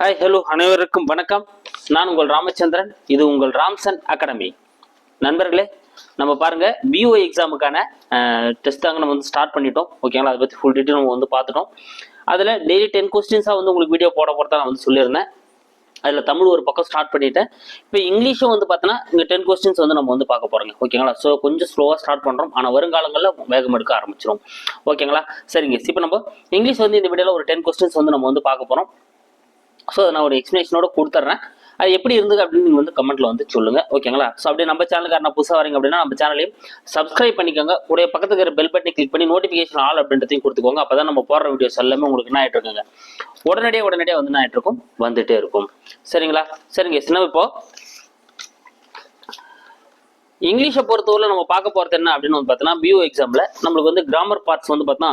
Hi hello அனைவருக்கும் வணக்கம். நான் உங்கள் ராமச்சந்திரன். இது உங்கள் ராம்சன் அகாடமி. நண்பர்களே நம்ம பாருங்க பிஓ எக்ஸாமுக்கான டெஸ்ட் தாங்க நம்ம வந்து ஸ்டார்ட் பண்ணிட்டோம். ஓகேங்களா அதை பற்றி ஃபுல் டீட்டெயில் நம்ம வந்து பார்த்துட்டோம். அதில் டெய்லி டென் கொஸ்டின்ஸாக வந்து உங்களுக்கு வீடியோ போட போகிறதா நான் வந்து சொல்லியிருந்தேன். அதில் தமிழ் ஒரு பக்கம் ஸ்டார்ட் பண்ணிட்டேன். இப்போ இங்கிலீஷும் வந்து பார்த்தோன்னா இங்கே டென் கொஸ்டின்ஸ் வந்து நம்ம வந்து பார்க்க போகிறோங்க ஓகேங்களா ஸோ கொஞ்சம் ஸ்லோவாக ஸ்டார்ட் பண்ணுறோம் ஆனால் வருங்காலங்களில் வேகம் எடுக்க ஆரம்பிச்சிடும் ஓகேங்களா சரிங்க. இப்போ நம்ம இங்கிலீஷ் வந்து இந்த வீடியோவில் ஒரு டென் கொஸ்டின்ஸ் வந்து நம்ம வந்து பார்க்க போகிறோம் ஸோ நான் ஒரு எக்ஸ்பிளேஷனோட கொடுத்துட்றேன் அது எப்படி இருந்தது அப்படின்னு நீங்கள் வந்து கமெண்ட்ல வந்து சொல்லுங்க. ஓகேங்களா ஸோ அப்படியே நம்ம சேனலுக்கு நான் புதுசாக வரீங்க அப்படின்னா நம்ம சேனலையும் சப்ஸ்கிரைப் பண்ணிக்கோங்க. உடைய பக்கத்துக்கு இருக்கிற பெல் பட்டனை கிளிக் பண்ணி நோட்டிஃபிகேஷன் ஆல் அப்படின்றதையும் கொடுத்துக்கோங்க. அப்போ தான் நம்ம போடுற வீடியோஸ் எல்லாமே உங்களுக்கு என்ன ஆயிட்டு இருக்குங்க? உடனடியே உடனடியே வந்து என்ன ஆகிட்டுருக்கும் இருக்கும்? வந்துட்டே இருக்கும். சரிங்களா? சரிங்க சின்ன இப்போ? இங்கிலீஷை பொறுத்தவரை நம்ம பார்க்க போகிறது என்ன அப்படின்னு வந்து பார்த்தோன்னா பிஓ எக்ஸாமில் நம்மளுக்கு வந்து கிராமர் பார்ட்ஸ் வந்து பார்த்தோன்னா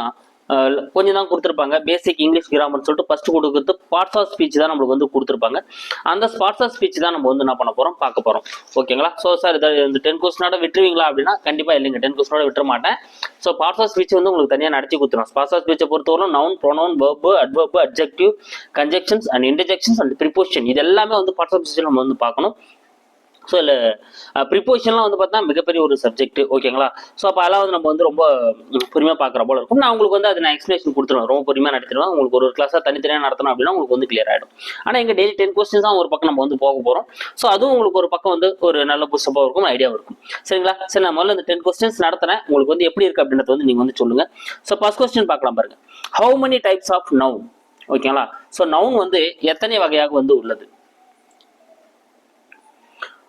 கொஞ்சம் தான் கொடுத்துருப்பாங்க. பேசிக் இங்கிலீஷ் கிராமர்னு சொல்லிட்டு ஃபர்ஸ்ட் கொடுக்குறது பார்ட்ஸ் ஆஃப் ஸ்பீச் தான் நம்மளுக்கு வந்து கொடுத்துருப்பாங்க. அந்த பார்ட்ஸ் ஆஃப் ஸ்பீச் தான் நம்ம வந்து என்ன பண்ண போகிறோம் பார்க்க போகிறோம் ஓகேங்களா ஸோ சார் இதை இந்த டென் கொஸ்டினோட விட்டுருவீங்களா அப்படின்னா கண்டிப்பாக இல்லைங்க. டென் கொஸ்டினோட விட்டுற மாட்டேன். ஸோ பார்ட்ஸ் ஆஃப் ஸ்பீச் வந்து உங்களுக்கு தனியாக நடத்தி கொடுத்துரும் பார்ட்ஸ் ஆஃப் ஸ்பீச்சை பொறுத்தவரை noun pronoun verb adverb adjective conjunctions and interjections and preposition இது எல்லாமே வந்து பார்ட்ஸ் ஆஃப் ஸ்பீச்சில் நம்ம வந்து பார்க்கணும். ஸோ இல்லை ப்ரிப்போஷன்லாம் வந்து பார்த்தா மிகப்பெரிய ஒரு சப்ஜெக்ட் ஓகேங்களா ஸோ அப்போ அதெல்லாம் வந்து நம்ம வந்து ரொம்ப பொறுமையாக பார்க்குற போல இருக்கும். நான் உங்களுக்கு வந்து அதை நான் எக்ஸ்பிளேஷன் கொடுத்துருவேன். ரொம்ப பொறுமையாக நடத்திடுவேன். உங்களுக்கு ஒரு கிளாஸாக தனித்தனியாக நடத்தணும் அப்படின்னா உங்களுக்கு வந்து கிளியர் ஆகிடும் ஆனால் எங்கள் டெய்லி டென் கொஸ்டின்ஸ் தான் ஒரு பக்கம் நம்ம வந்து போக போகிறோம் ஸோ அதுவும் உங்களுக்கு ஒரு பக்கம் வந்து ஒரு நல்ல புஸ்தமாக இருக்கும் ஐடியாவும் இருக்கும். சரிங்களா? சரி நான் முதல்ல இந்த டென் கொஸ்டின்ஸ் நடத்துறேன். உங்களுக்கு வந்து எப்படி இருக்குது அப்படின்றத வந்து நீங்கள் வந்து சொல்லுங்கள் ஸோ ஃபஸ்ட் கொஸ்டின் பார்க்கலாம் பாருங்கள் how many types of noun ஓகேங்களா ஸோ நவுன் வந்து எத்தனை வகையாக வந்து உள்ளது?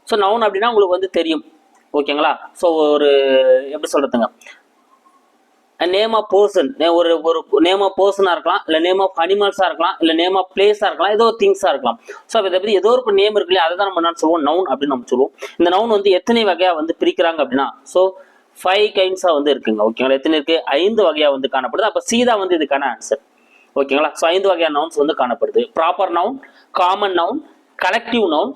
ஸோ நவுன் அப்படின்னா உங்களுக்கு வந்து தெரியும். ஓகேங்களா? ஸோ ஒரு எப்படி சொல்கிறதுங்க நேம் ஆஃப் பர்சன் ஒரு ஒரு நேம் ஆஃப் பர்சனாக இருக்கலாம் இல்லை நேம் ஆஃப் அனிமல்ஸாக இருக்கலாம் இல்லை நேம் ஆஃப் பிளேஸாக இருக்கலாம் ஏதோ ஒரு திங்ஸாக இருக்கலாம். ஸோ இதை பற்றி ஏதோ ஒரு நேம் இருக்கு இல்லையா அதை தான் நம்ம என்ன சொல்லுவோம்? நவுன் அப்படின்னு நம்ம சொல்லுவோம். இந்த நவுன் வந்து எத்தனை வகையாக வந்து பிரிக்கிறாங்க அப்படின்னா ஸோ ஃபைவ் கைண்ட்ஸாக வந்து இருக்குங்க. ஓகேங்களா? எத்தனை இருக்குது ஐந்து வகையாக வந்து காணப்படுது. அப்போ சீதா வந்து இதுக்கான ஆன்சர் ஓகேங்களா? ஸோ ஐந்து வகையான நவுன்ஸ் வந்து காணப்படுது. Proper noun common noun collective noun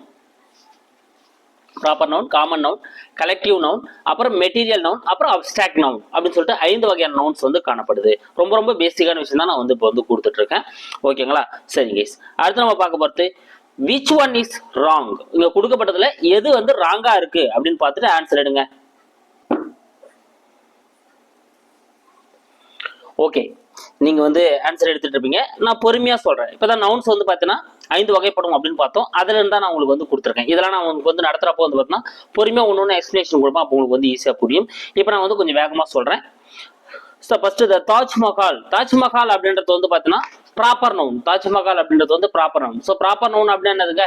proper noun common noun collective noun அப்புறம் மெட்டீரியல் நவுன் அப்புறம் அப்ஸ்ட்ராக்ட் நவுன் அப்படின்னு சொல்லிட்டு ஐந்து வகையான நவுன்ஸ் வந்து காணப்படுது. ரொம்ப ரொம்ப பேசிக்கான விஷயம் தான் நான் வந்து இப்போ வந்து கொடுத்துட்டு இருக்கேன் ஓகேங்களா சரி guys. அடுத்து நம்ம பார்க்க போகிறது விச் ஒன் இஸ் ராங் இங்க கொடுக்கப்பட்டதுல எது வந்து ராங்கா இருக்கு அப்படின்னு பார்த்துட்டு ஆன்சர் எடுங்க. ஓகே நீங்கள் வந்து ஆன்சர் எடுத்துகிட்டு இருப்பீங்க. நான் பொறுமையாக சொல்கிறேன் இப்போ தான் நவுன்ஸ் வந்து பார்த்தீங்கன்னா ஐந்து வகைப்படும் அப்படின்னு பார்த்தோம். அதுலேருந்து தான் நான் உங்களுக்கு வந்து கொடுத்துருக்கேன். இதெல்லாம் நான் உங்களுக்கு வந்து நடத்துகிறப்போ வந்து பார்த்தீங்கன்னா பொறுமையாக ஒன்று ஒன்று எக்ஸ்பிளேஷன் கொடுப்பேன் அப்போ உங்களுக்கு வந்து ஈஸியாக புரியும். இப்போ நான் வந்து கொஞ்சம் வேகமாக சொல்கிறேன் ஸோ ஃபஸ்ட்டு இந்த தாஜ்மஹால். தாஜ்மஹால் அப்படின்றது வந்து பார்த்தீங்கன்னா ப்ராப்பர் நவுன் தாஜ்மஹால் அப்படின்றது வந்து proper noun so proper noun அப்படின்னா என்னதுங்க?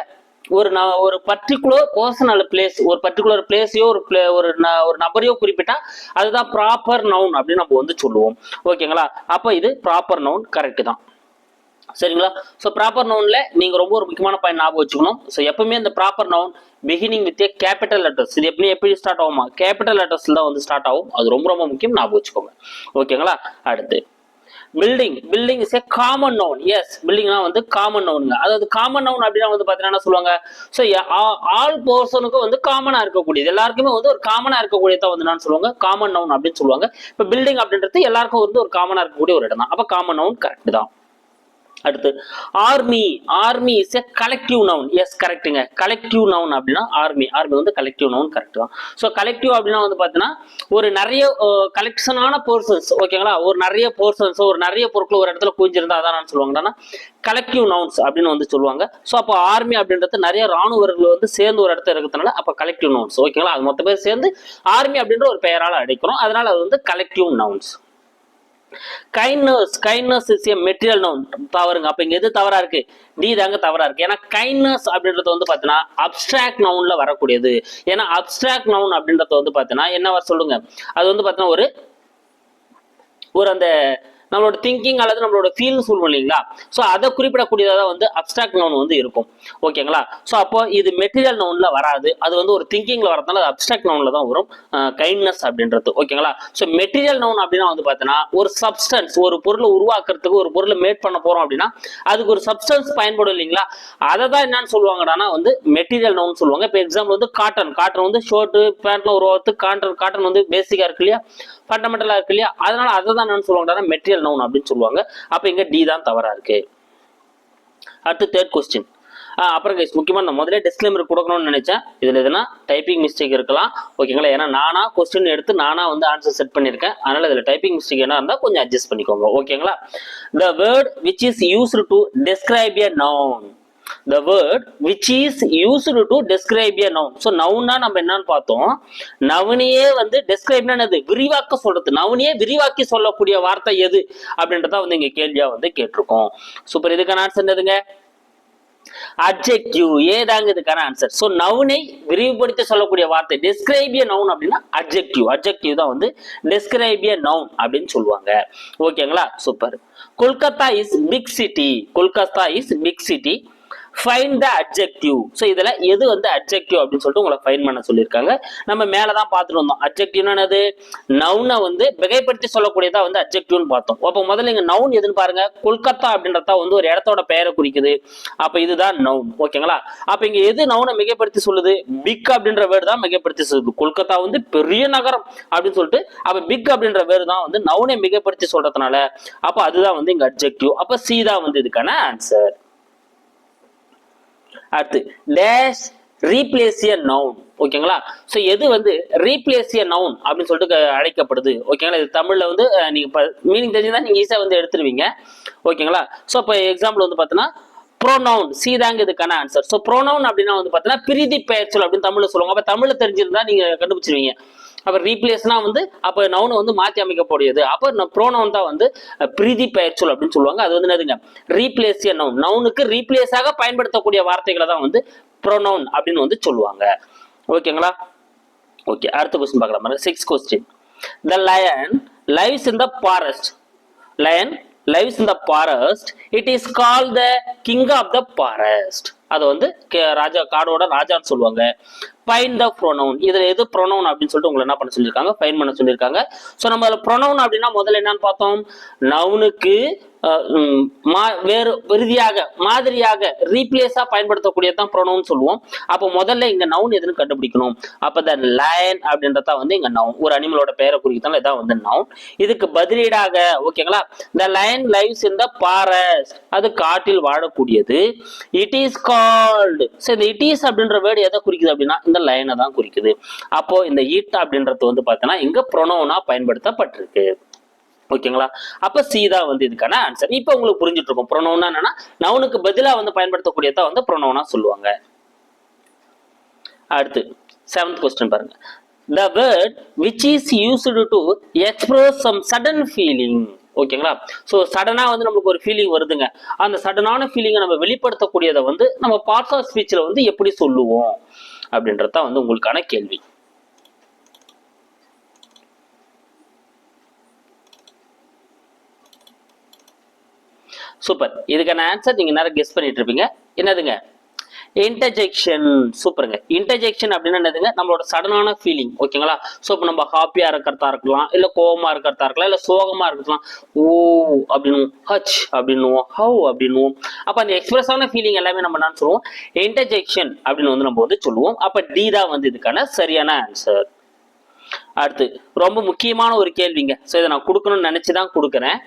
ஒரு நான் ஒரு பர்டிகுலர் பர்சனல் பிளேஸ் ஒரு பர்டிகுலர் பிளேஸையோ ஒரு பிளே ஒரு ந- ஒரு நபரையோ குறிப்பிட்டா அதுதான் ப்ராப்பர் நவுன் அப்படின்னு நம்ம வந்து சொல்லுவோம். ஓகேங்களா? அப்போ இது ப்ராப்பர் நவுன் கரெக்ட் தான். சரிங்களா? ஸோ ப்ராப்பர் நவுனில் நீங்கள் ரொம்ப ஒரு முக்கியமான பாயிண்ட் ஞாபகம் வச்சுக்கணும். ஸோ எப்பவுமே இந்த proper noun beginning with a capital letters இது எப்படி எப்படி ஸ்டார்ட் ஆகுமா? கேபிட்டல் லெட்டர்ஸில் தான் வந்து ஸ்டார்ட் ஆகும். அது ரொம்ப ரொம்ப முக்கியம் ஞாபகம் வச்சுக்கோங்க. ஓகேங்களா? அடுத்து. Building building is a common noun yes பில்டிங்னா வந்து காமன் நவுனுங்க அதாவது காமன் நவுன் அப்படின்னா வந்து பார்த்தீங்கன்னா என்ன சொல்லுவாங்க? ஸோ ஆல் பர்சனுக்கும் வந்து காமனா இருக்கக்கூடியது. எல்லாருக்குமே வந்து ஒரு காமனா இருக்கக்கூடியதான் வந்து நான் சொல்லுவாங்க? காமன் நவுன் அப்படின்னு சொல்லுவாங்க. இப்போ பில்டிங் அப்படின்றது எல்லாருக்கும் வந்து ஒரு காமனா இருக்கக்கூடிய ஒரு இடம் தான் அப்போ காமன் நவுன் கரெக்ட் தான். அடுத்து army army is a collective noun yes கரெக்டுங்க கலெக்டிவ் நவுன் அப்படின்னா ஆர்மி ஆர்மி வந்து கலெக்டிவ் நவுன் கரெக்ட் தான். ஸோ கலெக்டிவ் அப்படின்னா வந்து பார்த்தீங்கன்னா ஒரு நிறைய கலெக்ஷனான போர்சன்ஸ் ஓகேங்களா ஒரு நிறைய போர்சன்ஸ் ஒரு நிறைய பொருட்கள் ஒரு இடத்துல குவிஞ்சிருந்தா அதான் சொல்லுவாங்கன்னா கலெக்டிவ் நவுன்ஸ் அப்படின்னு வந்து சொல்லுவாங்க. ஸோ அப்போ ஆர்மி அப்படின்றது நிறைய ராணுவர்கள் வந்து சேர்ந்து ஒரு இடத்துல இருக்கிறதுனால அப்போ கலெக்டிவ் நவுன்ஸ் ஓகேங்களா அது மொத்த பேர் சேர்ந்து ஆர்மி அப்படின்ற ஒரு பெயரால் அடைக்கிறோம் அதனால அது வந்து collective nouns kindness kindness is a material noun தவறுங்க. அப்ப இங்க எது தவறா இருக்கு? டி தாங்க தவறா இருக்கு. ஏன்னா கைண்ட்னஸ் அப்படின்றது வந்து பாத்தீங்கன்னா அப்டிராக்ட் நவுன்ல வரக்கூடியது. ஏன்னா அப்டிராக்ட் நவுன் அப்படின்றது வந்து பாத்தீங்கன்னா என்ன வர சொல்லுங்க? அது வந்து பாத்தீங்கன்னா ஒரு ஒரு அந்த நம்மளோட திங்கிங் அல்லது நம்மளோட ஃபீல்னு சொல்லுவோம் இல்லைங்களா? ஸோ அதை குறிப்பிடக்கூடியதாக தான் வந்து அப்டிராக்ட் நவுன் வந்து இருக்கும். ஓகேங்களா ஸோ அப்போ இது மெட்டீரியல் நோனில் வராது. அது வந்து ஒரு திங்கிங்கில் வரதுனால அது அப்டிராக்ட் நவுன்ல தான் வரும். கைண்ட்னஸ் அப்படின்றது. ஓகேங்களா ஸோ மெட்டீரியல் நவுன் அப்படின்னா வந்து பார்த்தீங்கன்னா ஒரு சப்ஸ்டன்ஸ் ஒரு பொருளை உருவாக்குறதுக்கு ஒரு பொருளை மேட் பண்ண போகிறோம் அப்படின்னா அதுக்கு ஒரு சப்ஸ்டன்ஸ் பயன்படும் இல்லைங்களா? அதை தான் என்னன்னு சொல்லுவாங்கடானா வந்து மெட்டீரியல் நவுன் சொல்லுவாங்க. இப்போ எக்ஸாம்பிள் வந்து காட்டன் காட்டன் வந்து ஷர்ட்டு பேண்ட்லாம் உருவாக்குறதுக்கு காட்டன் காட்டன் வந்து பேசிக்காக இருக்கு இல்லையா? ஃபண்டமெண்டலாக இருக்கு இல்லையா? அதனால அதை தான் என்னன்னு சொல்லுவாங்கன்னா மெட்டீரியல் நவுன் அப்படின்னு சொல்லுவாங்க. அப்ப இங்க டி தான் தவறா இருக்கு. அடுத்து தேர்ட் கொஸ்டின் அப்புறம் கைஸ் முக்கியமா நான் முதல்ல டிஸ்க்ளைமர் கொடுக்கணும்னு நினைச்சேன். இதில் எதுனா டைப்பிங் மிஸ்டேக் இருக்கலாம். ஓகேங்களா ஏன்னா நானா கொஸ்டின் எடுத்து நானா வந்து ஆன்சர் செட் பண்ணியிருக்கேன். அதனால இதில் டைப்பிங் மிஸ்டேக் என்ன இருந்தால் கொஞ்சம் அட்ஜஸ்ட் பண்ணிக்கோங்க. ஓகேங்களா the word which is used to describe a noun the word which is used to describe a noun so நவுன்னா நம்ம என்னன்னு பார்த்தோம்? நவுனையே வந்து describe என்னது? விரிவாக்க சொல்றது. நவுனையே விரிவாக்கி சொல்லக்கூடிய வார்த்தை எது? அப்படின்றத வந்து இங்க கேள்வியா வந்து கேட்டிருக்கோம். சூப்பர் இதுக்கான ஆன்சர் என்னதுங்க? அட்ஜெக்டிவ் ஏதாங்க இதுக்கான ஆன்சர் ஸோ நவுனை விரிவுபடுத்தி சொல்லக்கூடிய வார்த்தை. டெஸ்கிரைபிய நவுன் அப்படின்னா அட்ஜெக்டிவ் அட்ஜெக்டிவ் தான் வந்து டெஸ்கிரைபிய நவுன் அப்படின்னு சொல்லுவாங்க. ஓகேங்களா super Kolkata is big city Kolkata is big city fine the adjective so இதில் எது வந்து அட்ஜெக்டிவ் அப்படின்னு சொல்லிட்டு உங்களை ஃபைன் பண்ண சொல்லியிருக்காங்க. நம்ம மேலே தான் பார்த்துட்டு வந்தோம். அப்ஜெக்டிவ்னா என்னது? நவுனை வந்து மிகைப்படுத்தி சொல்லக்கூடியதா வந்து அப்ஜெக்டிவ்னு பார்த்தோம். அப்போ முதல்ல இங்கே நவுன் எதுன்னு பாருங்க. கொல்கத்தா அப்படின்றதா வந்து ஒரு இடத்தோட பெயரை குறிக்குது. அப்போ இதுதான் நவுன் ஓகேங்களா அப்போ இங்கே எது நவுனை மிகைப்படுத்தி சொல்லுது? பிக் அப்படின்ற வேர்டு தான் மிகைப்படுத்தி சொல்லுது. கொல்கத்தா வந்து பெரிய நகரம் அப்படின்னு சொல்லிட்டு அப்போ பிக் அப்படின்ற வேர்டு தான் வந்து நவுனை மிகைப்படுத்தி சொல்றதுனால அப்போ அதுதான் வந்து இங்கே அட்ஜெக்டிவ் அப்போ சி தான் வந்து இதுக்கான ஆன்சர் அடுத்து டேஷ் ரீப்ளேசிய நவுன் ஓகேங்களா ஸோ எது வந்து ரீப்ளேசிய நவுன் அப்படின்னு சொல்லிட்டு அழைக்கப்படுது? ஓகேங்களா இது தமிழில் வந்து நீங்கள் இப்போ மீனிங் தெரிஞ்சுதான் நீங்கள் ஈஸியாக வந்து எடுத்துருவீங்க. ஓகேங்களா ஸோ இப்போ எக்ஸாம்பிள் வந்து பார்த்தீங்கன்னா ப்ரோனவுன் சி தாங்க இதுக்கான ஆன்சர் ஸோ ப்ரோனவுன் அப்படின்னா வந்து பார்த்தீங்கன்னா பிரிதி பெயர்ச்சொல் அப்படின்னு தமிழில் சொல்லுவாங்க. அப்போ தமிழில் தெரிஞ்சிருந்தா நீங்கள் கண்டுபிடிச்சிருவீங்க. அப்போ ரீப்ளேஸ்னா வந்து அப்போ நவுனை வந்து மாற்றி அமைக்கக்கூடியது. அப்போ ப்ரோனவுன் தான் வந்து பிரீதி பெயர்ச்சொல் அப்படின்னு சொல்லுவாங்க. அது வந்து என்னதுங்க? ரீப்ளேஸ் நவுன் நவுனுக்கு ரீப்ளேஸாக பயன்படுத்தக்கூடிய வார்த்தைகளை தான் வந்து ப்ரோனவுன் அப்படின்னு வந்து சொல்லுவாங்க. ஓகேங்களா ஓகே அடுத்த கொஸ்டின் பார்க்கலாம் பாருங்க. Six question the lion lives in the forest lion lives in the forest it is call the king of the forest அதை வந்து கே- ராஜா காடோட ராஜான்னு சொல்லுவாங்க. ஃபைன் த ப்ரொனவுன் இதுல எது ப்ரொனவுன் அப்படின்னு சொல்லிட்டு உங்களை என்ன பண்ண சொல்லியிருக்காங்க? ஃபைன் பண்ண சொல்லியிருக்காங்க. ஸோ நம்ம அதில் ப்ரொனவுன் அப்படின்னா முதல்ல என்னன்னு பார்த்தோம்? நவுனுக்கு மா- வேறு விருதியாக மாதிரியாக ரீப்ளேஸா பயன்படுத்தக்கூடியது தான் ப்ரொனவுன் சொல்லுவோம். அப்போ முதல்ல இங்க நவுன் எதுன்னு கண்டுபிடிக்கணும். அப்போ த லயன் அப்படின்றத வந்து இங்க நவுன் ஒரு அனிமலோட பெயரை குறிக்கத்தால இதான் வந்து நவுன் இதுக்கு பதிலீடாக ஓகேங்களா? த லயன் லைவ்ஸ் இன் த அது காட்டில் வாழக்கூடியது. இட் இஸ் கா கால்டு ஸோ இந்த இட் இஸ் அப்படின்ற வேர்டு எதை குறிக்குது அப்படின்னா இந்த லைனை தான் குறிக்குது. அப்போ இந்த இட் அப்படின்றது வந்து பார்த்தீங்கன்னா இங்க ப்ரொனோனா பயன்படுத்தப்பட்டிருக்கு. ஓகேங்களா? அப்ப சீதா வந்து இதுக்கான ஆன்சர் இப்போ உங்களுக்கு புரிஞ்சுட்டு இருக்கும் ப்ரொனோனா என்னன்னா நவுனுக்கு பதிலா வந்து பயன்படுத்தக்கூடியதான் வந்து ப்ரொனோனா சொல்லுவாங்க. அடுத்து செவன்த் கொஸ்டின் பாருங்க. The word which is used to express some sudden feeling ஓகேங்களா? ஸோ சடனாக வந்து நம்மளுக்கு ஒரு ஃபீலிங் வருதுங்க. அந்த சடனான ஃபீலிங்கை நம்ம வெளிப்படுத்தக்கூடியதை வந்து நம்ம பார்ட்ஸ் ஆஃப் ஸ்பீச்சில் வந்து எப்படி சொல்லுவோம்? அப்படின்றது தான் வந்து உங்களுக்கான கேள்வி. சூப்பர் இதுக்கான ஆன்சர் நீங்கள் நேரம் கெஸ் பண்ணிட்டு இருப்பீங்க. என்னதுங்க? இன்டர்ஜெக்ஷன் சூப்பருங்க இன்டர்ஜெக்ஷன் அப்படின்னா என்னதுங்க? நம்மளோட சடனான ஃபீலிங் ஓகேங்களா ஸோ இப்போ நம்ம ஹாப்பியாக இருக்கிறதா இருக்கலாம் இல்லை கோபமாக இருக்கிறதா இருக்கலாம் இல்லை சோகமாக இருக்கலாம். ஓ அப்படின்னுவோம். ஹச் அப்படின்னுவோம். ஹவ் அப்படின்னுவோம். அப்போ அந்த எக்ஸ்பிரஸான ஃபீலிங் எல்லாமே நம்ம என்ன சொல்லுவோம்? இன்டர்ஜெக்ஷன் அப்படின்னு வந்து நம்ம வந்து சொல்லுவோம். அப்போ டி தான் வந்து இதுக்கான சரியான ஆன்சர் அடுத்து ரொம்ப முக்கியமான ஒரு கேள்விங்க. ஸோ இதை நான் கொடுக்கணும்னு நினச்சி தான் கொடுக்குறேன்.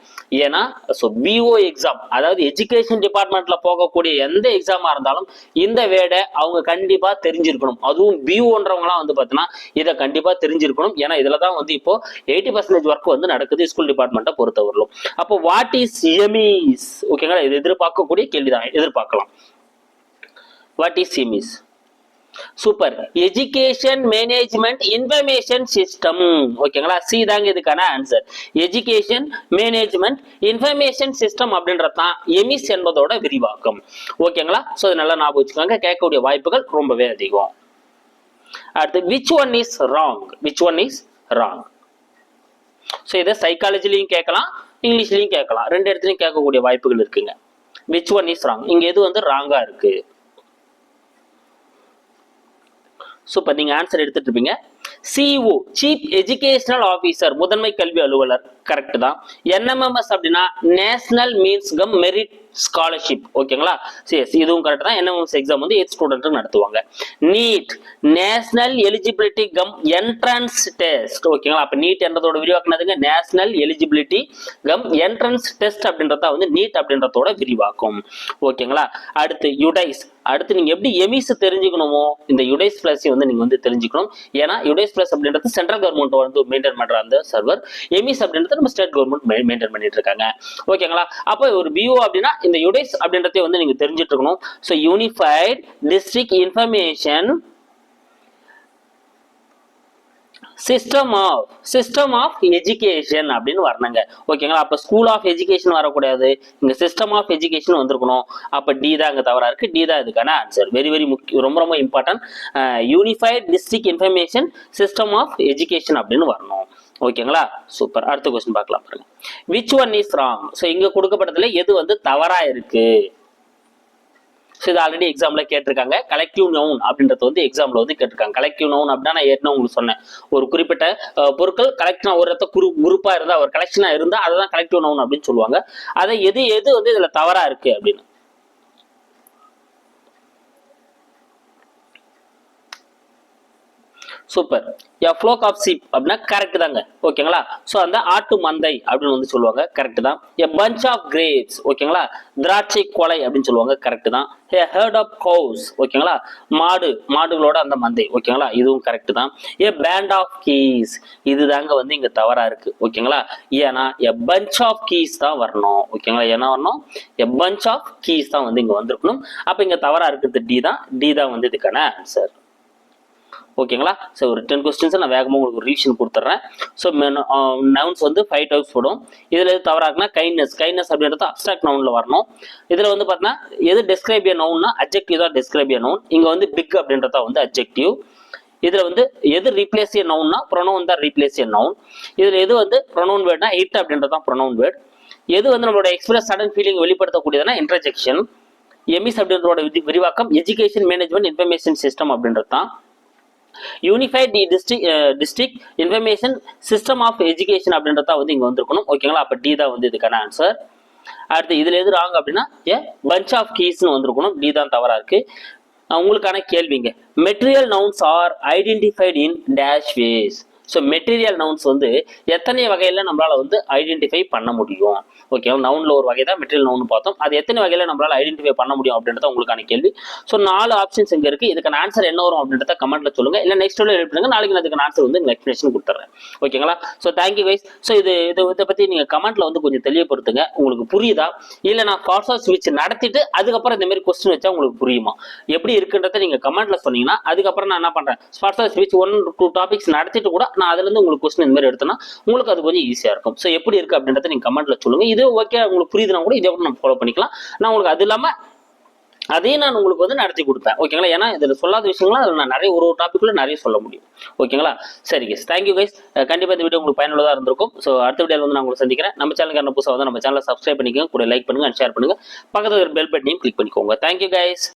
ஏன்னா ஸோ பிஓ எக்ஸாம் அதாவது எஜுகேஷன் டிபார்ட்மெண்ட்டில் போகக்கூடிய எந்த எக்ஸாமாக இருந்தாலும் இந்த வேடை அவங்க கண்டிப்பாக தெரிஞ்சிருக்கணும். அதுவும் பிஓன்றவங்களாம் வந்து பார்த்தீங்கன்னா இதை கண்டிப்பாக தெரிஞ்சிருக்கணும். ஏன்னா இதில் தான் வந்து இப்போ எயிட்டி பர்சன்டேஜ் ஒர்க் வந்து நடக்குது ஸ்கூல் டிபார்ட்மெண்ட்டை பொறுத்தவரையிலும். அப்போ வாட் இஸ் எமிஸ் ஓகேங்களா இது எதிர்பார்க்கக்கூடிய கேள்வி தான் எதிர்பார்க்கலாம் what is EMIS super education management information system ஓகேங்களா சி தாங்க இதுக்கான answer education management information system அப்படின்றது தான் எமிஸ் என்பதோட விரிவாக்கம். ஓகேங்களா ஸோ இது நல்லா ஞாபகம் வச்சுக்கோங்க. கேட்கக்கூடிய வாய்ப்புகள் ரொம்பவே அதிகம். அடுத்து which one is wrong which one is wrong so இதை சைக்காலஜிலையும் கேட்கலாம். இங்கிலீஷ்லையும் கேட்கலாம். ரெண்டு இடத்துலையும் கேட்கக்கூடிய வாய்ப்புகள் இருக்குங்க. விச் ஒன் இஸ் ராங் இங்கே எது வந்து ராங்காக இருக்குது சூப்பர் நீங்க ஆன்சர் எடுத்துட்டு இருப்பீங்க. சிஓ சீஃப் எஜுகேஷனல் ஆஃபீஸர் முதன்மை கல்வி அலுவலர். கரெக்ட் தான். என்எம்எம்எஸ் அப்படின்னா national means cum merit scholarship ஓகேங்களா எஸ் இதுவும் கரெக்ட் தான். என்எம்எம்எஸ் எக்ஸாம் வந்து எயிட் ஸ்டூடெண்ட் நடத்துவாங்க. NEET national eligibility cum entrance test ஓகேங்களா அப்போ நீட் என்றதோட விரிவாக்குனதுங்க national eligibility cum entrance test அப்படின்றத வந்து நீட் அப்படின்றதோட விரிவாக்கும். ஓகேங்களா அடுத்து யுடைஸ் அடுத்து நீங்க எப்படி எமிஸ் தெரிஞ்சுக்கணுமோ இந்த யுடைஸ் பிளஸ் வந்து நீங்க வந்து தெரிஞ்சுக்கணும். ஏன்னா யுடைஸ் பிளஸ் அப்படின்றது சென்ட்ரல் கவர்மெண்ட் வந்து மெயின்டைன் பண்ற அந்த சர்வர் எமிஸ் அப்படின்றது நம்ம ஸ்டேட் கவர்மெண்ட் மெயின்டைன் பண்ணிட்டு இருக்காங்க ஓகேங்களா அப்போ ஒரு பிஓ அப்படின்னா இந்த யுடைஸ் அப்படின்றதே வந்து நீங்க தெரிஞ்சுட்டு இருக்கணும் so unified district information system of system of education அப்படின்னு வரணுங்க. ஓகேங்களா அப்போ ஸ்கூல் ஆஃப் எஜுகேஷன் வரக்கூடாது. இங்க சிஸ்டம் ஆஃப் எஜுகேஷன் வந்திருக்கணும். அப்போ டி தான் இங்கே தவறா இருக்கு. டி தான் இதுக்கான ஆன்சர் வெரி வெரி முக்கிய ரொம்ப ரொம்ப important unified district information system of education அப்படின்னு வரணும். ஓகேங்களா சூப்பர் அடுத்த கொஸ்டின் பார்க்கலாம் பாருங்க. Which one is wrong so இங்கே கொடுக்கப்பட்டதுல எது வந்து தவறா இருக்கு? ஸோ இது ஆல்ரெடி எக்ஸாம்ல கேட்டிருக்காங்க. கலெக்டிவ் நவுன் அப்படின்றது வந்து எக்ஸாம்ல வந்து கேட்டிருக்காங்க. கலெக்டிவ் நவுன் அப்படின்னா நான் ஏற்கனவே உங்களுக்கு சொன்னேன். ஒரு குறிப்பிட்ட பொருட்கள் கலெக்ஷனா ஒரு இடத்த குரு குரூப்பா இருந்தா ஒரு கலெக்ஷனா இருந்தா அதை தான் கலெக்டிவ் நவுன் அப்படின்னு சொல்லுவாங்க. அதை எது எது வந்து இதுல தவறா இருக்கு அப்படின்னு? Super a flock of sheep அப்படின்னா கரெக்ட் தாங்க. ஓகேங்களா ஸோ அந்த ஆட்டு மந்தை அப்படின்னு வந்து சொல்லுவாங்க. கரெக்ட் தான். எ பஞ்ச் ஆஃப் கிரேப்ஸ் ஓகேங்களா திராட்சை கொலை அப்படின்னு சொல்லுவாங்க. கரெக்ட் தான். எ ஹர்ட் ஆஃப் கவுஸ் ஓகேங்களா மாடு மாடுகளோட அந்த மந்தை. ஓகேங்களா இதுவும் கரெக்ட் தான். எ பேண்ட் ஆஃப் கீஸ் இது தாங்க வந்து இங்கே தவறாக இருக்கு. ஓகேங்களா ஏன்னா எ பஞ்ச் ஆஃப் கீஸ் தான் வரணும். ஓகேங்களா என்ன வரணும்? எ பஞ்ச் ஆஃப் கீஸ் தான் வந்து இங்கே வந்திருக்கணும். அப்போ இங்கே தவறாக இருக்கிறது டி தான். டி தான் வந்து இதுக்கான ஆன்சர் ஓகேங்களா? ஸோ ஒரு டென் கொஸ்டின்ஸை நான் வேகமாக உங்களுக்கு ரிவிஷன் கொடுத்துட்றேன் ஸோ நவுன்ஸ் வந்து ஃபைவ் டைப்ஸ் போடும். இதில் எது தவறாக்குனா கைண்ட்னஸ் கைண்ட்னஸ் அப்படின்றது அப்ஸ்ட்ராக்ட் நவுனில் வரணும். இதில் வந்து பார்த்தீங்கன்னா எது டெஸ்கிரைபிய நவுன்னா அப்ஜெக்டிவ் தான் டெஸ்கிரைபிய நவுன் இங்கே வந்து பிக் அப்படின்றதா வந்து அப்ஜெக்டிவ் இதில் வந்து எது ரீப்ளேசிய நவுன்னா ப்ரொனவுன் தான் ரீப்ளேசிய நவுன் இதில் எது வந்து ப்ரொனவுன் வேர்ட்னா இட் அப்படின்றது தான் ப்ரொனவுன் வேர்ட் எது வந்து நம்மளோட எக்ஸ்பிரஸ் சடன் ஃபீலிங் வெளிப்படுத்தக்கூடியதுன்னா இன்டர்ஜெக்ஷன் எமிஸ் அப்படின்றதோட விரிவாக்கம் எஜுகேஷன் மேனேஜ்மெண்ட் இன்ஃபர்மேஷன் சிஸ்டம் அப்படின்றது தான். Unified D district district information system of education அப்படின்றதா வந்து இங்கே வந்திருக்கணும். ஓகேங்களா அப்போ டி தான் வந்து இதுக்கான ஆன்சர் அடுத்து இதில் எது ராங் அப்படின்னா ஏ பஞ்ச் ஆஃப் கீஸ்னு வந்திருக்கணும். டி தான் தவறாக இருக்கு. உங்களுக்கான கேள்விங்க. Material nouns are identified in dash ways so material nouns வந்து எத்தனை வகையில் நம்மளால் வந்து ஐடென்டிஃபை பண்ண முடியும்? ஓகே நவுனில் ஒரு வகை தான் மெட்டீரியல் நவுன் பார்த்தோம். அது எத்தனை வகையில் நம்மளால் ஐடென்டிஃபை பண்ண முடியும் அப்படின்றத உங்களுக்கான கேள்வி. ஸோ நாலு ஆப்ஷன்ஸ் இங்கே இருக்குது இதுக்கான ஆன்சர் என்ன வரும் அப்படின்றத கமெண்ட்டில் சொல்லுங்கள் இல்லை நெக்ஸ்ட் வீடியோ எழுப்பிடுங்க நாளைக்கு நான் அதுக்கான ஆன்சர் வந்து எக்ஸ்பிளேஷன் கொடுத்துறேன். ஓகேங்களா ஸோ தேங்க்யூ கைஸ் ஸோ இது இது இதை பற்றி நீங்கள் கமெண்ட்டில் வந்து கொஞ்சம் தெளிவுபடுத்துங்க. உங்களுக்கு புரியுதா? இல்லை நான் ஃபார்ஸாக ஸ்விட்ச் நடத்திட்டு அதுக்கப்புறம் இந்த மாதிரி கொஸ்டின் வச்சா உங்களுக்கு புரியுமா? எப்படி இருக்குன்றத நீங்கள் கமெண்ட்டில் சொன்னீங்கன்னா அதுக்கப்புறம் நான் என்ன பண்ணுறேன் ஃபார்ஸாக ஸ்விட்ச் ஒன் டூ டாபிக்ஸ் நடத்திட்டு கூட நான் அதுலேருந்து உங்களுக்கு கொஸ்டின் இந்த மாதிரி எடுத்தேன்னா உங்களுக்கு அது கொஞ்சம் ஈஸியாக இருக்கும். ஸோ எப்படி இருக்குது அப்படின்றத நீங்கள் கமெண்ட்டில் சொல்லுங்கள் இது ஓகே உங்களுக்கு புரியுதுன்னா கூட இதை கூட நம்ம ஃபாலோ பண்ணிக்கலாம். நான் உங்களுக்கு அது இல்லாமல் அதையும் நான் உங்களுக்கு வந்து நடத்தி கொடுப்பேன். ஓகேங்களா ஏன்னா இதில் சொல்லாத விஷயங்களாம் அதில் நான் நிறைய ஒரு ஒரு டாப்பிக்கில் நிறைய சொல்ல முடியும். ஓகேங்களா சரி கைஸ் தேங்க்யூ கைஸ் கண்டிப்பாக இந்த வீடியோ உங்களுக்கு பயனுள்ளதாக இருந்திருக்கும். ஸோ அடுத்த வீடியோவில் வந்து நான் உங்களை சந்திக்கிறேன். நம்ம சேனலுக்கு புதுசாக வந்து நம்ம சேனலை சப்ஸ்கிரைப் பண்ணிக்கோங்க. கூட லைக் பண்ணுங்கள் அண்ட் ஷேர் பண்ணுங்கள் பக்கத்தில் பெல் பட்டனையும் கிளிக் பண்ணிக்கோங்க. Thank you guys